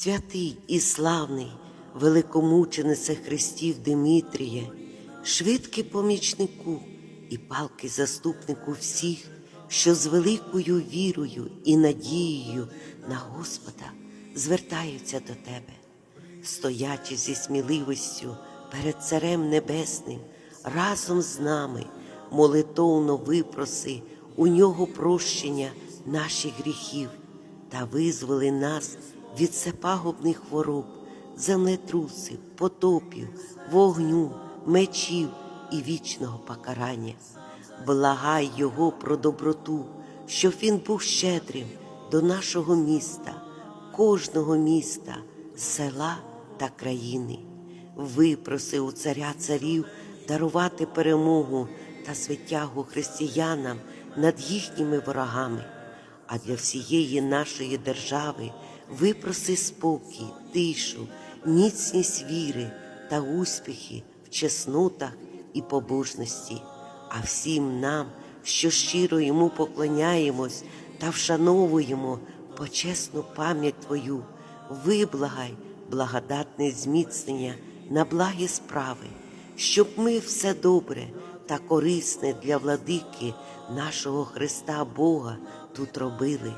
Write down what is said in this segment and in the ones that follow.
Святий і славний, великомученице Христів Димитріє, швидкий помічнику і палки заступнику всіх, що з великою вірою і надією на Господа звертаються до тебе, стоячи зі сміливістю перед Царем Небесним, разом з нами молитовно випроси у нього прощення наших гріхів та визволи нас від всепагубних хвороб, землетрусів, потопів, вогню, мечів і вічного покарання. Благай Його про доброту, щоб він був щедрим до нашого міста, кожного міста, села та країни. Випроси у царя царів дарувати перемогу та звитягу християнам над їхніми ворогами а для всієї нашої держави випроси спокій, тишу, міцність віри та успіхи в чеснотах і побожності, а всім нам, що щиро йому поклоняємось та вшановуємо почесну пам'ять Твою, виблагай благодатне зміцнення на благі справи, щоб ми все добре та корисне для владики нашого Христа Бога тут робили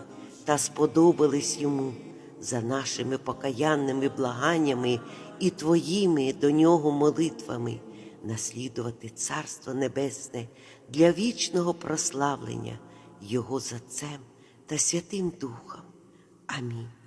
та сподобались йому за нашими покаянними благаннями і твоїми до нього молитвами наслідувати Царство Небесне для вічного прославлення Його за Отцем та Святим Духом. Амінь.